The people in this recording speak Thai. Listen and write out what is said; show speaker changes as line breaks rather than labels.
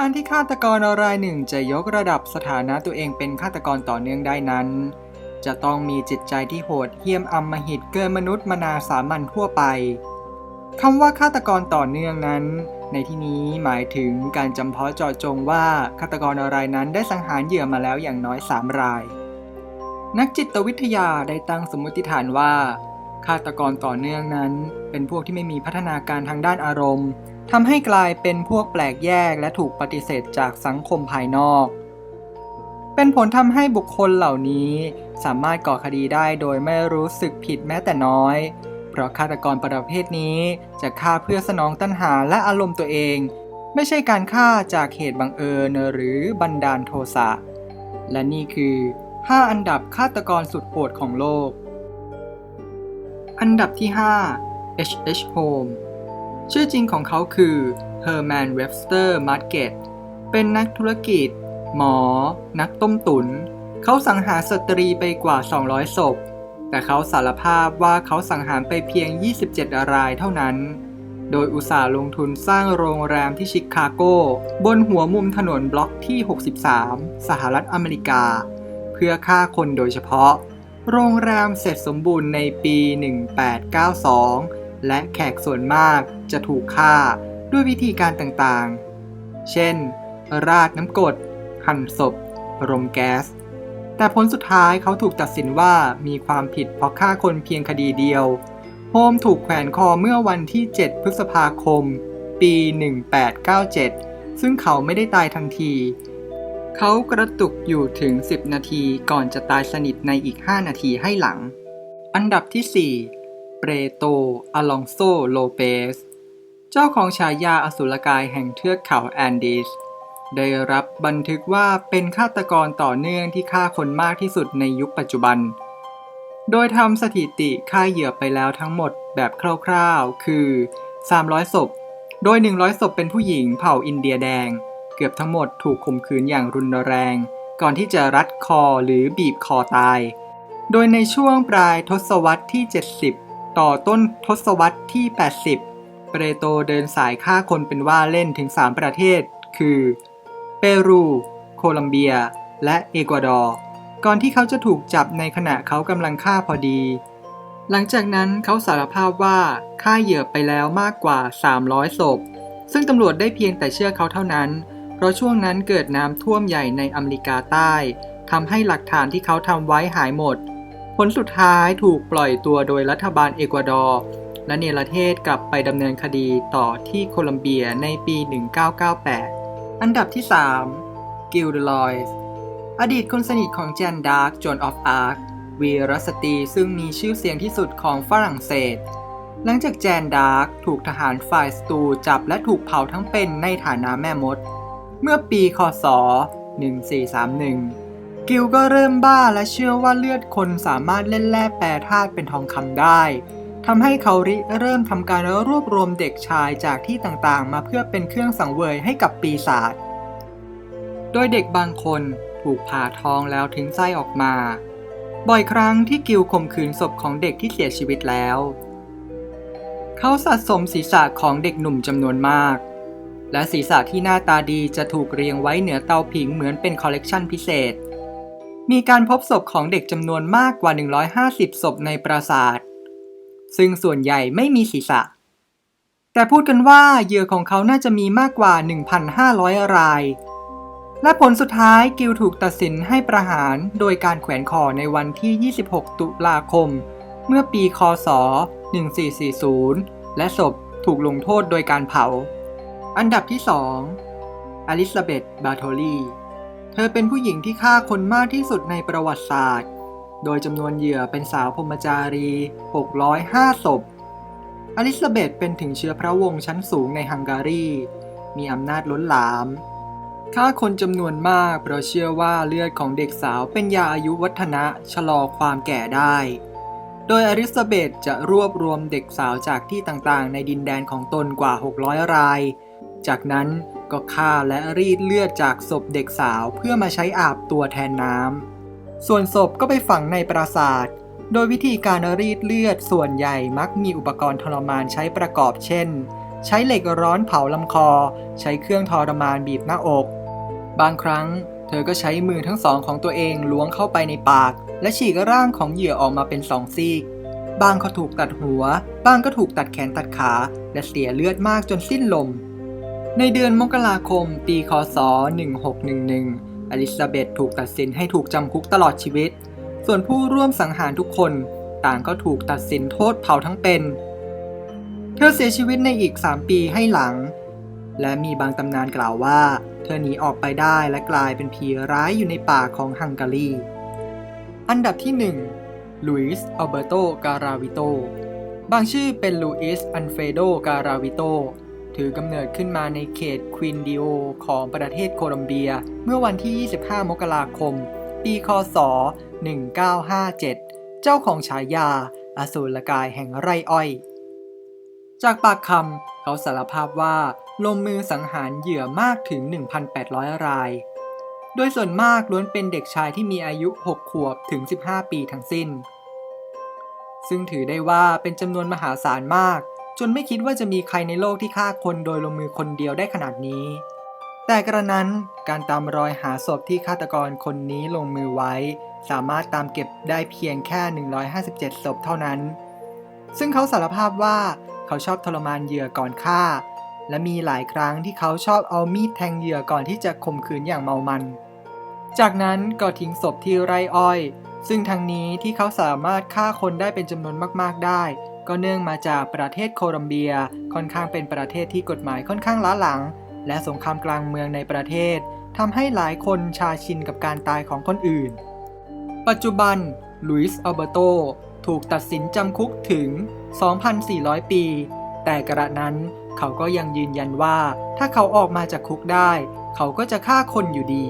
การที่ฆาตกรรายหนึ่งจะยกระดับสถานะตัวเองเป็นฆาตกรต่อเนื่องได้นั้น จะต้องมีจิตใจที่โหดเหี้ยมอำมหิตเกินมนุษย์มนาสามัญทั่วไปคำว่าฆาตกรต่อเนื่องนั้น ในที่นี้หมายถึงการจำเพาะเจาะจงว่าฆาตกรรายนั้นได้สังหารเหยื่อมาแล้วอย่างน้อย 3 ราย นักจิตวิทยาได้ตั้งสมมติฐานว่าฆาตกรต่อเนื่องนั้น เป็นพวกที่ไม่มีพัฒนาการทางด้านอารมณ์ ทำให้กลายเป็นพวกแปลกแยกและถูกปฏิเสธจากสังคมภายนอก เป็นผลทำให้บุคคลเหล่านี้สามารถก่อคดีได้โดยไม่รู้สึกผิดแม้แต่น้อย เพราะฆาตกรประเภทนี้จะฆ่าเพื่อสนองตัณหาและอารมณ์ตัวเอง ไม่ใช่การฆ่าจากเหตุบังเอิญหรือบันดาลโทสะ และนี่คือ 5 อันดับฆาตกรสุดโหดของโลก อันดับที่ 5 H. H. Holmes ชื่อจริงของเขาคือ Herman Webster Market เป็นนักธุรกิจ หมอ นักต้มตุ๋น เขาสังหารสตรีไปกว่า 200 ศพ แต่เขาสารภาพว่าเขาสังหารไปเพียง 27 รายเท่านั้น โดยอุตสาห์ลงทุนสร้างโรงแรมที่ชิคาโก บนหัวมุมถนนบล็อกที่ 63 สหรัฐอเมริกา เพื่อฆ่าคนโดยเฉพาะ โรงแรมเสร็จสมบูรณ์ในปี 1892 และแขกส่วนมากจะถูกฆ่าด้วยวิธีการต่างๆ เช่น ราดน้ำกรดหั่นศพ รมแก๊ส แต่ผลสุดท้ายเขาถูกตัดสินว่ามีความผิดเพราะฆ่าคนเพียงคดีเดียว โฮมถูกแขวนคอเมื่อวันที่ 7 พฤษภาคม ปี 1897 ซึ่งเขาไม่ได้ตายทันที เขากระตุกอยู่ถึง 10 นาทีก่อนจะตายสนิทในอีก 5 นาทีให้หลัง อันดับที่ 4 เปรโตอลองโซ โลเปส เจ้าของฉายาอสุรกายแห่งเทือกเขาแอนดีส ได้รับบันทึกว่าเป็นฆาตกรต่อเนื่องที่ฆ่าคนมากที่สุดในยุคปัจจุบัน โดยทำสถิติฆ่าเหยื่อไปแล้วทั้งหมดแบบคร่าวๆ คือ 300 ศพ โดย 100 ศพเป็นผู้หญิงเผ่าอินเดียแดง เกือบทั้งหมดถูกข่มขืนอย่างรุนแรง ก่อนที่จะรัดคอหรือบีบคอตาย โดยในช่วงปลายทศวรรษที่ 70 ต่อต้นทศวรรษที่ 80 เปรโตเดินสายฆ่าคนเป็นว่าเล่นถึง 3 ประเทศ คือ เปรู โคลัมเบีย และเอกวาดอร์ ก่อนที่เขาจะถูกจับในขณะเขากำลังฆ่าพอดี หลังจากนั้นเขาสารภาพว่าฆ่าเหยื่อไปแล้วมากกว่า 300ศพ ซึ่งตำรวจได้เพียงแต่เชื่อเขาเท่านั้น เพราะช่วงนั้นเกิดน้ำท่วมใหญ่ในอเมริกาใต้ทำให้หลักฐานที่เขาทำไว้หายหมด ผลสุดท้ายถูกปล่อยตัวโดยรัฐบาลเอกวาดอร์และเนรเทศกลับไปดำเนินคดีต่อที่โคลัมเบียในปี 1998 อันดับที่ 3 กิลเดลอยส์อดีตคนสนิทของแจนดาร์กจนออฟอาร์ควีรสตรีซึ่งมีชื่อเสียงที่สุดของฝรั่งเศส หลังจากแจนดาร์กถูกทหารฝ่ายสตูจับและถูกเผาทั้งเป็นในฐานะแม่มด เมื่อปีคศ 1431 กิลก็เริ่มบ้าและเชื่อว่าเลือดคนสามารถเล่นแร่แปรธาตุเป็นทองคำได้ทำให้เขาริเริ่มทำการรวบรวมเด็กชายจากที่ต่างๆ มาเพื่อเป็นเครื่องสังเวยให้กับปีศาจ โดยเด็กบางคนถูกผ่าท้องแล้วทิ้งไส้ออกมา บ่อยครั้งที่กิลข่มขืนศพของเด็กที่เสียชีวิตแล้ว เขาสะสมศีรษะของเด็กหนุ่มจำนวนมาก และศีรษะที่หน้าตาดีจะถูกเรียงไว้เหนือเตาผิงเหมือนเป็นคอลเลกชันพิเศษ มีการพบศพของเด็กจำนวนมากกว่า 150 ศพในปราสาท ซึ่งส่วนใหญ่ไม่มีศีรษะ แต่พูดกันว่าเหยื่อของเขาน่าจะมีมากกว่า 1,500 ราย และผลสุดท้ายกิลถูกตัดสินให้ประหารโดยการแขวนคอในวันที่ 26 ตุลาคม เมื่อปีคศ 1440 และศพถูกลงโทษโดยการเผา อันดับที่ 2 อลิซาเบธบาโทลี เธอเป็นผู้หญิงที่ฆ่าคนมากที่สุดในประวัติศาสตร์ โดยจำนวนเหยื่อเป็นสาวพรมจารี 605 ศพ อลิซาเบธเป็นถึงเชื้อพระวงศ์ชั้นสูงในฮังการี มีอำนาจล้นหลามฆ่าคนจำนวนมากเพราะเชื่อว่าเลือดของเด็กสาวเป็นยาอายุวัฒนะชะลอความแก่ได้ โดยอลิซาเบธจะรวบรวมเด็กสาวจากที่ต่างๆ ในดินแดนของตนกว่า 600 ราย จากนั้นก็ฆ่าและรีดเลือดจากศพเด็กสาวเพื่อมาใช้อาบตัวแทนน้ำ ส่วนศพก็ไปฝังในปราสาท โดยวิธีการรีดเลือดส่วนใหญ่มักมีอุปกรณ์ทรมานใช้ประกอบเช่น ใช้เหล็กร้อนเผาลำคอ ใช้เครื่องทรมานบีบหน้าอก บางครั้ง เธอก็ใช้มือทั้งสองของตัวเองล้วงเข้าไปในปาก และฉีกร่างของเหยื่อออกมาเป็นสองซีกบางก็ถูกตัดหัวบางก็ถูกตัดแขนตัดขา และเสียเลือดมากจนสิ้นลม ในเดือนมกราคม ปีคศ 1611 อลิซาเบธถูกตัดสินให้ถูกจำคุกตลอดชีวิต ส่วนผู้ร่วมสังหารทุกคนต่างก็ถูกตัดสินโทษเผาทั้งเป็น เธอเสียชีวิตในอีก 3 ปีให้หลัง และมีบางตำนานกล่าวว่า เธอหนีออกไปได้และกลายเป็นผีร้ายอยู่ในป่าของฮังการี อันดับที่ 1 ลุยส์อัลเบโต การาวิโต บางชื่อเป็นลูอิสอันเฟโด การาวิโต ถือกำเนิดขึ้นมาในเขตควินดิโอของประเทศโคลอมเบีย เมื่อวันที่ 25 มกราคม ปี คศ 1957 เจ้าของฉายา อสูรกายแห่งไร่อ้อย จากปากคำเขาสารภาพว่าลงมือสังหารเหยื่อมากถึง 1,800 ราย โดยส่วนมากล้วนเป็นเด็กชายที่มีอายุ 6 ขวบถึง 15 ปีทั้งสิ้น ซึ่งถือได้ว่าเป็นจำนวนมหาศาลมาก จนไม่คิดว่าจะมีใครในโลกที่ฆ่าคนโดยลงมือคนเดียวได้ขนาดนี้ แต่กระนั้นการตามรอยหาศพที่ฆาตกรคนนี้ลงมือไว้ สามารถตามเก็บได้เพียงแค่ 157 ศพเท่านั้น ซึ่งเขาสารภาพว่าเขาชอบทรมานเหยื่อก่อนฆ่า และมีหลายครั้งที่เขาชอบเอามีดแทงเหยื่อก่อนที่จะข่มขืนอย่างเมามัน จากนั้นก็ทิ้งศพที่ไร่อ้อย ซึ่งทางนี้ที่เขาสามารถฆ่าคนได้เป็นจำนวนมากๆได้ ก็เนื่องมาจากประเทศโคลอมเบียค่อนข้างเป็นประเทศที่กฎหมายค่อนข้างล้าหลัง และสงครามกลางเมืองในประเทศทำให้หลายคนชาชินกับการตายของคนอื่น ปัจจุบันลุยส์อัลเบโตถูกตัดสินจำคุกถึง 2,400 ปี แต่กระนั้นเขาก็ยังยืนยันว่าถ้าเขาออกมาจากคุกได้ เขาก็จะฆ่าคนอยู่ดี